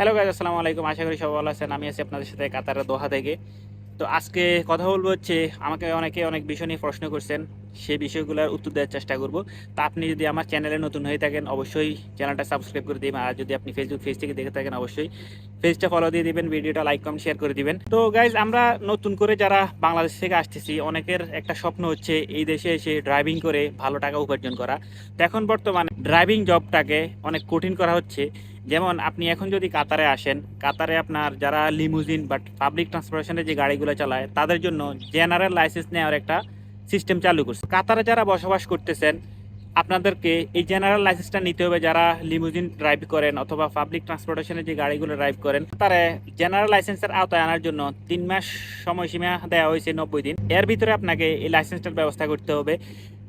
Hello guys আসসালামু আলাইকুম। আশা করি সবাই ভালো আছেন। আমি আছি আপনাদের সাথে কাতারের দোহা থেকে। তো আজকে কথা বলব হচ্ছে, আমাকে অনেকে অনেক বিষয় নিয়ে প্রশ্ন করছেন। সেই বিষয়গুলোর উত্তর দেওয়ার চেষ্টা করব। তা আপনি যদি আমার চ্যানেলে নতুন হয়ে থাকেন, অবশ্যই চ্যানেলটা সাবস্ক্রাইব করে দিবেন। আর যদি আপনি ফেসবুক পেজ থেকে দেখে থাকেন, অবশ্যই পেজটা ফলো দিয়ে দিবেন, ভিডিওটা লাইক কমেন্ট শেয়ার করে দিবেন। তো গাইজ আমরা নতুন করে যারা বাংলাদেশ থেকে আসতেছি, অনেকের একটা স্বপ্ন হচ্ছে এই দেশে এসে ড্রাইভিং করে ভালো টাকা উপার্জন করা। তো এখন বর্তমানে ড্রাইভিং জবটাকে অনেক কঠিন করা হচ্ছে। যেমন আপনি এখন যদি কাতারে আসেন, কাতারে আপনার যারা লিমুজিন বাট পাবলিক ট্রান্সপোর্টেশনের যে গাড়িগুলো চালায়, তাদের জন্য জেনারেল লাইসেন্স নেওয়ার একটা সিস্টেম চালু করছে। কাতারে যারা বসবাস করতেছেন, আপনাদেরকে এই জেনারেল লাইসেন্সটা নিতে হবে যারা লিমুজিন ড্রাইভ করেন অথবা পাবলিক ট্রান্সপোর্টেশনের যে গাড়িগুলো ড্রাইভ করেন, তারা জেনারেল লাইসেন্সের আওতায় আনার জন্য তিন মাস সময়সীমা দেওয়া হয়েছে নব্বই দিন। এর ভিতরে আপনাকে এই লাইসেন্সটার ব্যবস্থা করতে হবে।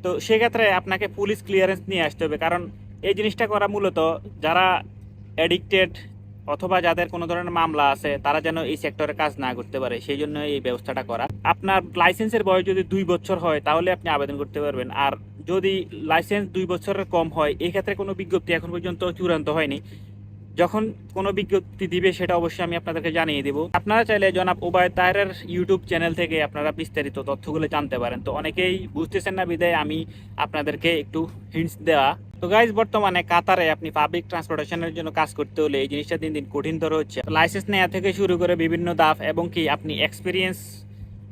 তো সেক্ষেত্রে আপনাকে পুলিশ ক্লিয়ারেন্স নিয়ে আসতে হবে। কারণ এই জিনিসটা করা মূলত যারা অ্যাডিক্টেড অথবা যাদের কোনো ধরনের মামলা আছে, তারা যেন এই সেক্টরে কাজ না করতে পারে, সেই জন্য এই ব্যবস্থাটা করা। আপনার লাইসেন্সের বয়স যদি দুই বছর হয়, তাহলে আপনি আবেদন করতে পারবেন। আর যদি লাইসেন্স দুই বছরের কম হয় এই ক্ষেত্রে কোনো বিজ্ঞপ্তি এখন পর্যন্ত চূড়ান্ত হয়নি। যখন কোনো বিজ্ঞপ্তি দিবে, সেটা অবশ্যই আমি আপনাদেরকে জানিয়ে দেবো। আপনারা চাইলে জনাব ওবায়দ তাহেরের ইউটিউব চ্যানেল থেকে আপনারা বিস্তারিত তথ্যগুলো জানতে পারেন। তো অনেকেই বুঝতেছেন না বিদায়, আমি আপনাদেরকে একটু হিন্টস দেওয়া। তো গাইজ বর্তমানে কাতারে আপনি পাবলিক ট্রান্সপোর্টেশনের জন্য কাজ করতে হলে এই জিনিসটা দিন দিন কঠিনতর হচ্ছে। লাইসেন্স নেওয়া থেকে শুরু করে বিভিন্ন দাফ এবং কি আপনি এক্সপিরিয়েন্স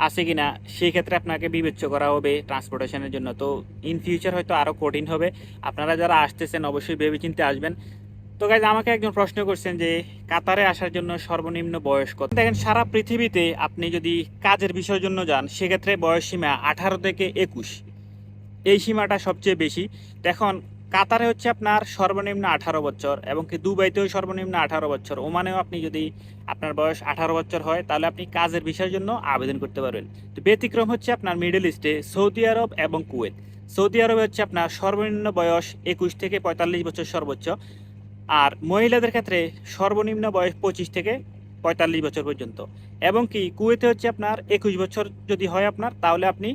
আছে কিনা, সেই ক্ষেত্রে আপনাকে বিবেচ্য করা হবে ট্রান্সপোর্টেশনের জন্য। তো ইন ফিউচার হয়তো আরও কঠিন হবে। আপনারা যারা আসতেছেন, অবশ্যই ভেবেচিন্তে আসবেন। তো গাইজ আমাকে একজন প্রশ্ন করছেন যে, কাতারে আসার জন্য সর্বনিম্ন বয়স কত? দেখেন, সারা পৃথিবীতে আপনি যদি কাজের বিষয়ের জন্য যান, সেক্ষেত্রে বয়স সীমা আঠারো থেকে একুশ। এই সীমাটা সবচেয়ে বেশি। এখন কাতারে হচ্ছে আপনার সর্বনিম্ন আঠারো বছর এবং কি দুবাইতেও সর্বনিম্ন আঠারো বছর। ওমানেও আপনি যদি আপনার বয়স আঠারো বছর হয়, তাহলে আপনি কাজের বিষয়ের জন্য আবেদন করতে পারবেন। তো ব্যতিক্রম হচ্ছে আপনার মিডল ইস্টে সৌদি আরব এবং কুয়েত। সৌদি আরবে হচ্ছে আপনার সর্বনিম্ন বয়স একুশ থেকে পঁয়তাল্লিশ বছর সর্বোচ্চ। আর মহিলাদের ক্ষেত্রে সর্বনিম্ন বয়স পঁচিশ থেকে পঁয়তাল্লিশ বছর পর্যন্ত। এবং কি কুয়েতে হচ্ছে আপনার একুশ বছর যদি হয় আপনার, তাহলে আপনি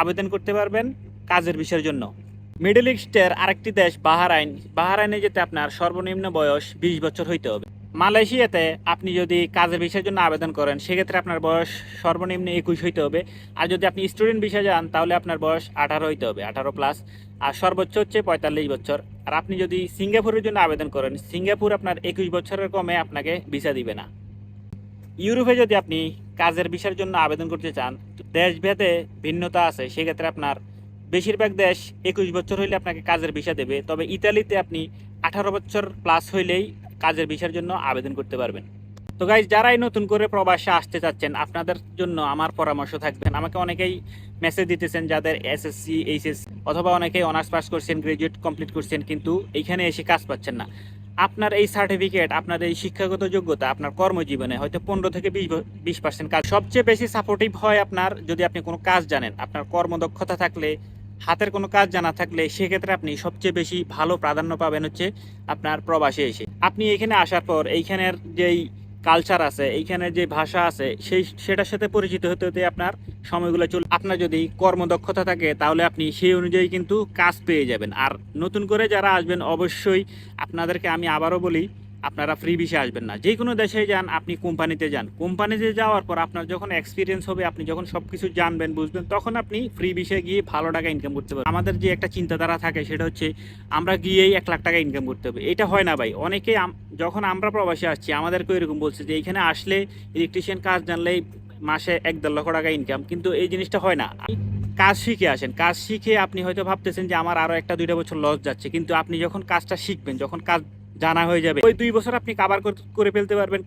আবেদন করতে পারবেন কাজের বিষয়ের জন্য। মিডল ইস্টের আরেকটি দেশ বাহারাইন। বাহারাইনে যেতে আপনার সর্বনিম্ন বয়স বিশ বছর হইতে হবে। মালয়েশিয়াতে আপনি যদি কাজের বিষয়ের জন্য আবেদন করেন, সেক্ষেত্রে আপনার বয়স সর্বনিম্ন একুশ হইতে হবে। আর যদি আপনি স্টুডেন্ট বিষয়ে যান, তাহলে আপনার বয়স আঠারো হইতে হবে, আঠারো প্লাস আর সর্বোচ্চ হচ্ছে পঁয়তাল্লিশ বছর। আর আপনি যদি সিঙ্গাপুরের জন্য আবেদন করেন, সিঙ্গাপুর আপনার একুশ বছরের কমে আপনাকে ভিসা দিবে না। ইউরোপে যদি আপনি কাজের বিষয়ের জন্য আবেদন করতে চান দেশভেদে ভিন্নতা আছে, সেক্ষেত্রে আপনার বেশিরভাগ দেশ একুশ বছর হইলে আপনাকে কাজের ভিসা দেবে, তবে ইতালিতে আপনি আঠারো বছর প্লাস হইলেই কাজের ভিসার জন্য আবেদন করতে পারবেন। তো গাইজ যারাই নতুন করে প্রবাসে আসতে চাচ্ছেন, আপনাদের জন্য আমার পরামর্শ থাকবেন আমাকে অনেকেই মেসেজ দিতেছেন যাদের এসএসসি এইচএস অথবা অনেকেই অনার্স পাস করছেন গ্রাজুয়েট কমপ্লিট করছেন, কিন্তু এইখানে এসে কাজ পাচ্ছেন না। আপনার এই সার্টিফিকেট আপনার এই শিক্ষাগত যোগ্যতা, আপনার কর্মজীবনে হয়তো পনেরো থেকে বিশ বিশ পার্সেন্ট কাজ। সবচেয়ে বেশি সাপোর্টিভ হয় আপনার যদি আপনি কোনো কাজ জানেন। আপনার কর্মদক্ষতা থাকলে হাতের কোনো কাজ জানা থাকলে সেক্ষেত্রে আপনি সবচেয়ে বেশি ভালো প্রাধান্য পাবেন হচ্ছে আপনার প্রবাসে এসে। আপনি এখানে আসার পর এইখানের যেই কালচার আছে, এইখানে যে ভাষা আছে, সেই, সেটার সাথে পরিচিত হতে হতে আপনার সময়গুলো চল, আপনার যদি কর্মদক্ষতা থাকে তাহলে আপনি সেই অনুযায়ী কিন্তু কাজ পেয়ে যাবেন। আর নতুন করে যারা আসবেন অবশ্যই আপনাদেরকে আমি আবারও বলি আপনারা ফ্রি বিষে আসবেন না। যে কোনো দেশে যান, আপনি কোম্পানিতে যান। কোম্পানিতে যাওয়ার পর আপনার যখন এক্সপিরিয়েন্স হবে, আপনি যখন সব কিছু জানবেন, বুঝবেন, তখন আপনি ফ্রি বিষে গিয়ে ভালো টাকা ইনকাম করতে পারবেন। আমাদের যে একটা চিন্তাধারা থাকে, সেটা হচ্ছে আমরা গিয়েই এক লাখ টাকা ইনকাম করতে হবে। এটা হয় না ভাই। অনেকেই আম- যখন আমরা প্রবাসে আসছি, আমাদেরকেও এরকম বলছে যে, এখানে আসলে ইলেকট্রিশিয়ান কাজ জানলেই মাসে এক দেড় লক্ষ টাকা ইনকাম কিন্তু এই জিনিসটা হয় না। কাজ শিখে আসেন। কাজ শিখে আপনি হয়তো ভাবতেছেন যে, আমার আরও একটা দুইটা বছর লস যাচ্ছে। কিন্তু আপনি যখন কাজটা শিখবেন, যখন কাজ জানা হয়ে যাবে। ওই দুই বছর আপনি কাভার করে ফেলতে পারবেন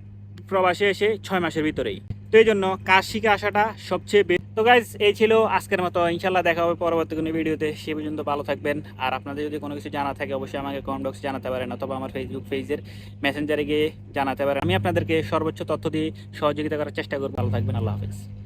প্রবাসে এসে ছয় মাসের ভিতরেই। তো এই জন্য কাজ শিখে আসাটা সবচেয়ে বেস্ট তো গাইজ এই ছিল আজকের মতো। ইনশাল্লাহ দেখা হবে পরবর্তী কোনো ভিডিওতে। সে পর্যন্ত ভালো থাকবেন। আর আপনাদের যদি কোনো কিছু জানা থাকে, অবশ্যই আমাকে কমেন্ট বক্সে জানাতে পারেন অথবা আমার ফেসবুক পেজের মেসেঞ্জারে গিয়ে জানাতে পারেন। আমি আপনাদেরকে সর্বোচ্চ তথ্য দিয়ে সহযোগিতা করার চেষ্টা করব। ভালো থাকবেন। আল্লাহ হাফেজ।